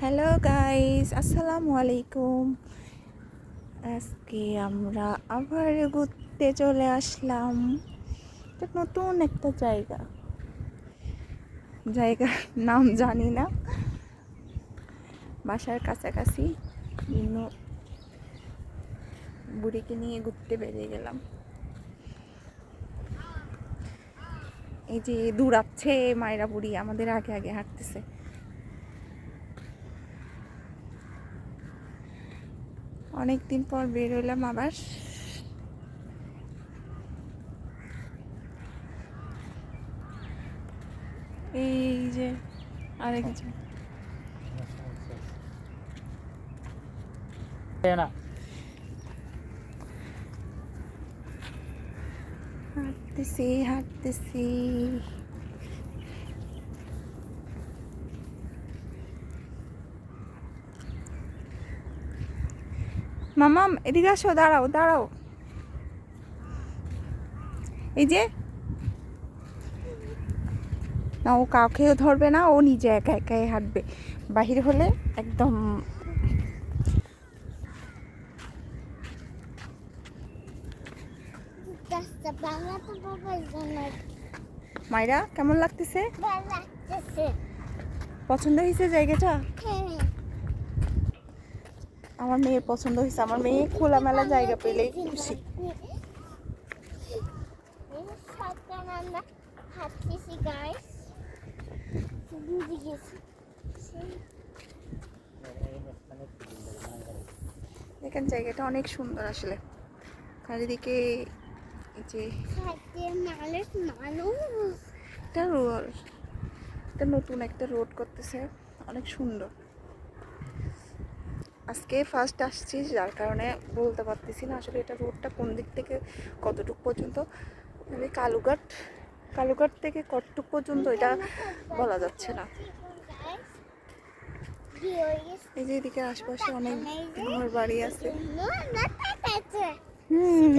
Hello guys আসসালামু আলাইকুম আজকে আমরা আবার ঘুরতে চলে আসলাম। নতুন একটা জায়গা। জায়গার নাম জানি না। বাসার কাছাকাছি। বিভিন্ন বুড়িকে নিয়ে ঘুরতে বেরিয়ে গেলাম। এই যে দূরাচ্ছে মায়েরা বুড়ি, আমাদের আগে আগে হাঁটতেছে। অনেক দিন পর বের হইলাম আবার। এই যে আরেকজন না। হাঁটতেছি হাঁটতেছি। মামাম এদিকে আসো দাঁড়াও দাঁড়াও। এই যে না ও কাউকেও ধরবে না ও নিজে একা একাই হাঁটবে। বাহির হলে একদম মায়েরা কেমন লাগতেছে? লাগতেছে। পছন্দ হয়েছে জায়গাটা? হ্যাঁ। আমার মেয়ের পছন্দ হয়েছে। আমার মেয়ে খোলামেলা জায়গা পেলেই খুশি। দেখেন, জায়গাটা অনেক সুন্দর আসলে। চারিদিকে যে একটা রোড, একটা নতুন একটা রোড করতেছে। অনেক সুন্দর। আজকে ফার্স্ট আসছি যার কারণে বলতে পারতেছি না আসলে এটা রোডটা কোন দিক থেকে কতটুক পর্যন্ত। মানে কালুঘাট কালুঘাট থেকে কতটুক পর্যন্ত এটা বলা যাচ্ছে না। এই যে এদিকে আশপাশে অনেক ঘর বাড়ি আছে। হুম।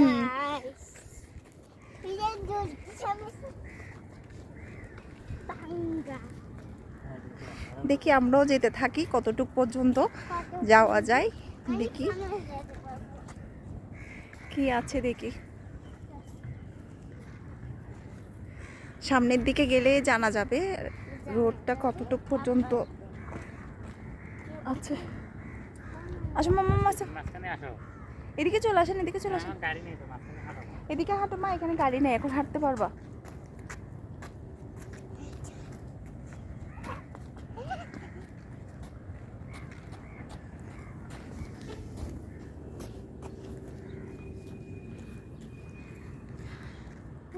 দেখি আমরাও যেতে থাকি কতটুক পর্যন্ত যাওয়া যায় দেখি। কি আছে দেখি। সামনের দিকে গেলে জানা যাবে রোডটা কতটুক পর্যন্ত আছে। আসো মামা আসো। এদিকে চলে আসেন এদিকে চলে আসেন। এদিকে হাঁটো মা এখানে গাড়ি নেই এখন হাঁটতে পারবা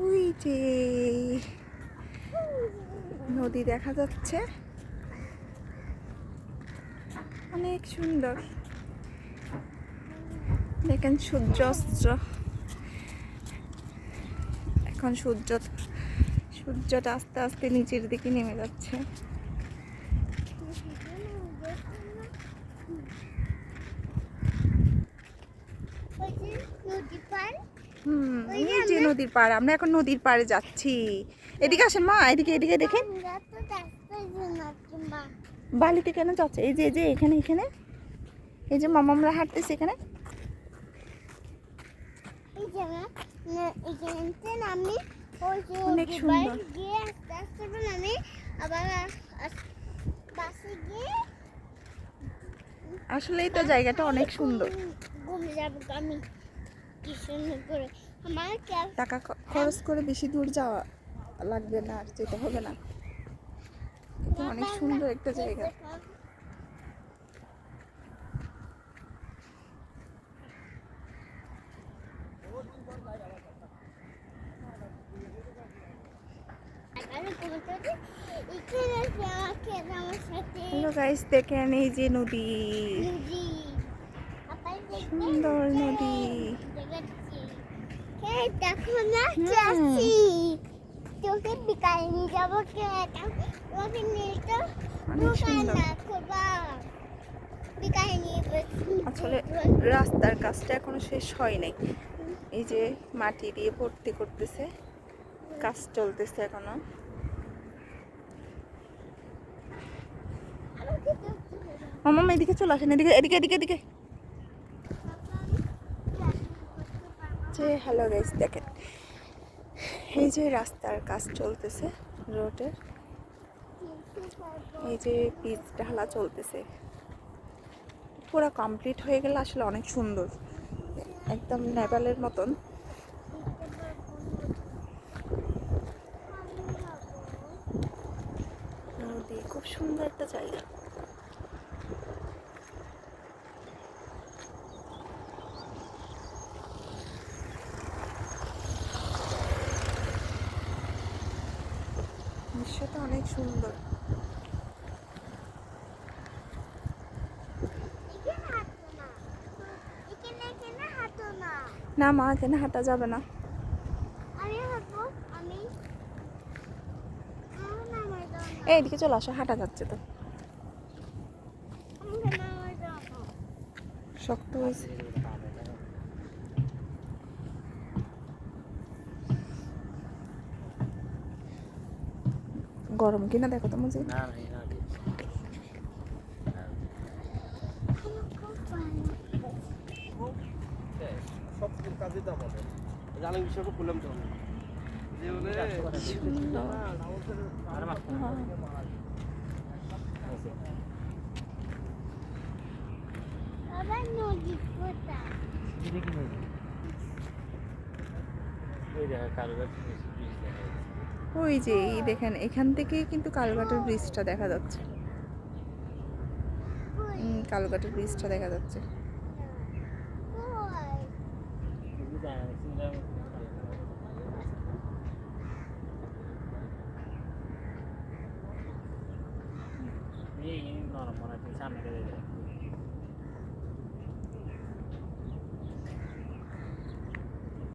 ওই যে নদী দেখা যাচ্ছে। অনেক সুন্দর। দেখেন সূর্যাস্ত। এখন সূর্য, সূর্যটা আস্তে আস্তে নিচের দিকে নেমে যাচ্ছে। ওই যে এই যে নদীর পাড় আমরা এখন নদীর পাড়ে যাচ্ছি। এদিকে আসেন মা এদিকে এদিকে দেখেন। বালিতে কেন যাচ্ছে? এই যে এই যে এখানে এখানে। এই যে মামা আমরা হাঁটতেছি এখানে। অনেক সুন্দর। আসলেই তো জায়গাটা অনেক সুন্দর। ঘুরে যাব আমি। কি সুন্দর করে। আমার টাকা খরচ করে বেশি দূর যাওয়া লাগবে না আর যেতে হবে না। এটা অনেক সুন্দর একটা জায়গা। হ্যালো গাইস দেখেন এই যে নদী। সুন্দর নদী। দেখো না। যাচ্ছি। তোকে বিকালে নিয়ে যাব কে নিয়ে তো আসলে রাস্তার কাজটা এখনও শেষ হয় নাই। এই যে মাটি দিয়ে ভর্তি করতেছে কাজ চলতেছে এখনও। মামা এদিকে চলে আসেন এদিকে এদিকে এদিকে এদিকে। যে হ্যালো গাইস দেখেন। এই যে রাস্তার কাজ চলতেছে রোডের এই যে পিচ ঢালা চলতেছে। পুরো কমপ্লিট হয়ে গেলে আসলে অনেক সুন্দর। একদম নেপালের মতন। নদী, খুব সুন্দর একটা জায়গা। অনেক সুন্দর। না মা এখানে হাঁটা যাবে না। আমি হাঁটবো আমি আমার নামাই দাও না এই এদিকে চলে আসো হাঁটা যাচ্ছে তো। শক্ত হয়েছে। গরম কিনা দেখো তো মুজি। না ওই যে এই দেখেন এখান থেকেই কিন্তু কালঘাটের ব্রিজটা দেখা যাচ্ছে কালঘাটের ব্রিজটা দেখা যাচ্ছে মনে হয় সামনে